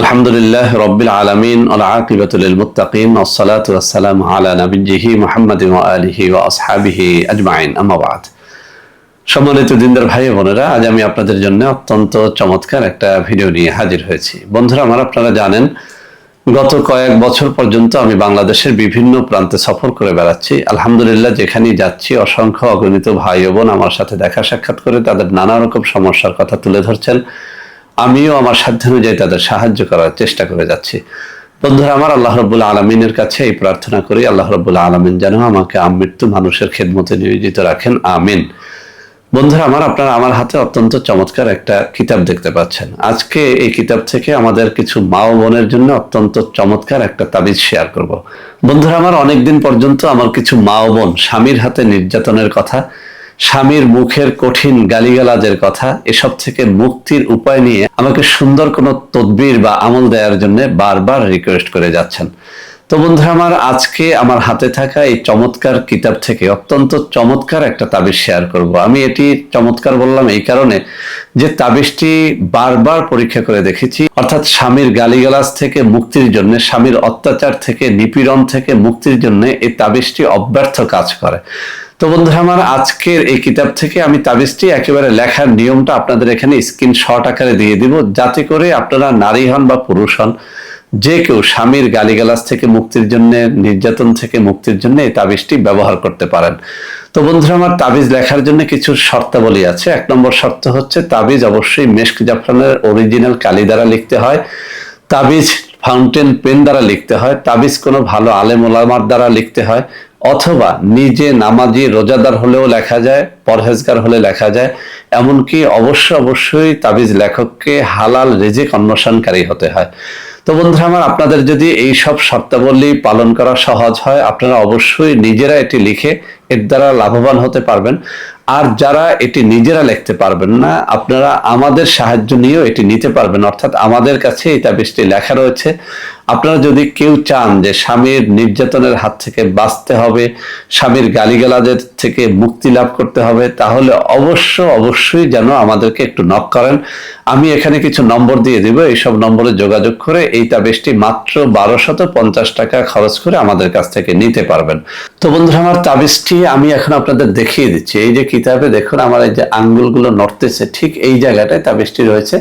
আলহামদুলিল্লাহ রব্বিল আলমিন মুত্তাকিন আসসালাতু আসসালাম আলা নবিজিহি মোহাম্মদ আলিহি ওয়া আসহাবিহি আজমাইন। আমাবাদ সম্মানিত দিনদার ভাই বোনেরা, আজ আমি আপনাদের জন্য অত্যন্ত চমৎকার একটা ভিডিও নিয়ে হাজির হয়েছি। বন্ধুরা, আমার আপনারা জানেন, গত কয়েক বছর পর্যন্ত আমি বাংলাদেশের বিভিন্ন প্রান্তে সফর করে বেড়াচ্ছি। আলহামদুলিল্লাহ, যেখানেই যাচ্ছি, অসংখ্য অগণিত ভাই বোন আমার সাথে দেখা সাক্ষাৎ করে তাদের নানা রকম সমস্যার কথা তুলে ধরছেন। আমিও আমার সাধ্য অনুযায়ী তাদের সাহায্য করার চেষ্টা করে যাচ্ছি। বন্ধুরা, আমার আল্লাহ রব্বুল্লা আলমিনের কাছে এই প্রার্থনা করি, আল্লাহ রব্বুল্লা আলমিন যেন আমাকে আমৃত্যু মানুষের খেদমতে নিয়োজিত রাখেন, আমিন। বন্ধুরা, আমার আপনারা আমার হাতে অত্যন্ত চমৎকার একটা কিতাব দেখতে পাচ্ছেন। আজকে এই কিতাব থেকে আমাদের কিছু মা ও বোনের জন্য অত্যন্ত চমৎকার একটা তাবিজ শেয়ার করব। বন্ধুরা, আমার অনেকদিন পর্যন্ত আমার কিছু মা ও বোন স্বামীর হাতে নির্যাতনের কথা স্বামীর মুখের কঠিন গালিগালাজের কথা, এসব থেকে মুক্তির উপায় নিয়ে আমাকে সুন্দর কোনো তদবির বা আমল দেওয়ার জন্য বারবার রিকোয়েস্ট করে যাচ্ছেন। তো বন্ধুরা, আমার আজকে আমার হাতে থাকা এই চমৎকার কিতাব থেকে অত্যন্ত চমৎকার একটা তাবিজ শেয়ার করব। আমি এটি চমৎকার বললাম এই কারণে যে তাবিজটি বারবার পরীক্ষা করে দেখেছি। অর্থাৎ স্বামীর গালিগালাজ থেকে মুক্তির জন্য, স্বামীর অত্যাচার থেকে, নিপীড়ন থেকে মুক্তির জন্য এই তাবিজটি অব্যর্থ কাজ করে। তো বন্ধুরা, আমার আজকের এই কিতাব থেকে আমি তাবিজটি একেবারে লেখার নিয়মটা আপনাদের এখানে স্ক্রিনশট আকারে দিয়ে দিব, যাতে করে আপনারা নারী হন বা পুরুষ হন, যে কেউ স্বামীর গালিগালাজ থেকে মুক্তির জন্য, নির্যাতন থেকে মুক্তির জন্য এই তাবিজটি ব্যবহার করতে পারেন। তো বন্ধুরা, আমার তাবিজ লেখার জন্য কিছু শর্তাবলী আছে। এক নম্বর শর্ত হচ্ছে, তাবিজ অবশ্যই মেস্ক জাফরানের অরিজিনাল কালি দ্বারা লিখতে হয়, তাবিজ ফাউন্টেন পেন দ্বারা লিখতে হয়, তাবিজ কোনো ভালো আলেম ওলামার দ্বারা লিখতে হয় অথবা নিজে নামাজি, রোজাদার হলেও লেখা যায়, পরহেজগার হলে লেখা যায়। এমনকি অবশ্য অবশ্যই তাবিজ লেখককে হালাল রেজেক অন্বেষণকারী হতে হয়। তো বন্ধুরা আমার, আপনাদের যদি এই সব শর্তাবলী পালন করা সহজ হয়, আপনারা অবশ্যই নিজেরা এটি লিখে এর দ্বারা লাভবান হতে পারবেন। আর যারা এটি নিজেরা লিখতে পারবেন না, আপনারা আমাদের সাহায্য নিয়েও এটি নিতে পারবেন। অর্থাৎ আমাদের কাছে এই তাবিজটি লেখা রয়েছে। আপনারা যদি কেউ চান যে স্বামীর নির্যাতনের হাত থেকে বাঁচতে হবে, স্বামীর গালিগালাদের থেকে মুক্তি লাভ করতে হবে, তাহলে অবশ্য অবশ্যই যেন আমাদেরকে একটু নক করেন। আমি এখানে কিছু নম্বর দিয়ে দিব। এইসব নম্বরে যোগাযোগ করে এই তাবিজটি মাত্র বারোশত পঞ্চাশ টাকা খরচ করে আমাদের কাছ থেকে নিতে পারবেন। তো বন্ধুরা, আমার তাবিজটি আমি এখন আপনাদের দেখিয়ে দিচ্ছি। এই যে কিতাবে দেখুন, আমার এই যে আঙ্গুলগুলো নড়তেছে, ঠিক এই জায়গাটায় তাবিজটি রয়েছে।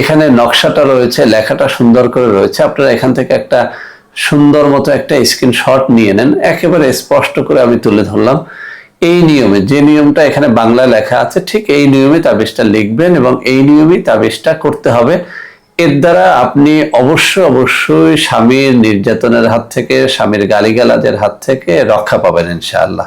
এখানে নকশাটা রয়েছে, লেখাটা সুন্দর করে রয়েছে। আপনারা এখান থেকে একটা সুন্দর মতো একটা স্ক্রিনশট নিয়ে নেন। একেবারে স্পষ্ট করে আমি তুলে ধরলাম। এই নিয়মে, যে নিয়মটা এখানে বাংলা লেখা আছে, ঠিক এই নিয়মে তাবিজটা লিখবেন এবং এই নিয়মেই তাবিজটা করতে হবে। এর দ্বারা আপনি অবশ্য অবশ্যই স্বামীর নির্যাতনের হাত থেকে, স্বামীর গালিগালাজের হাত থেকে রক্ষা পাবেন ইনশাআল্লাহ।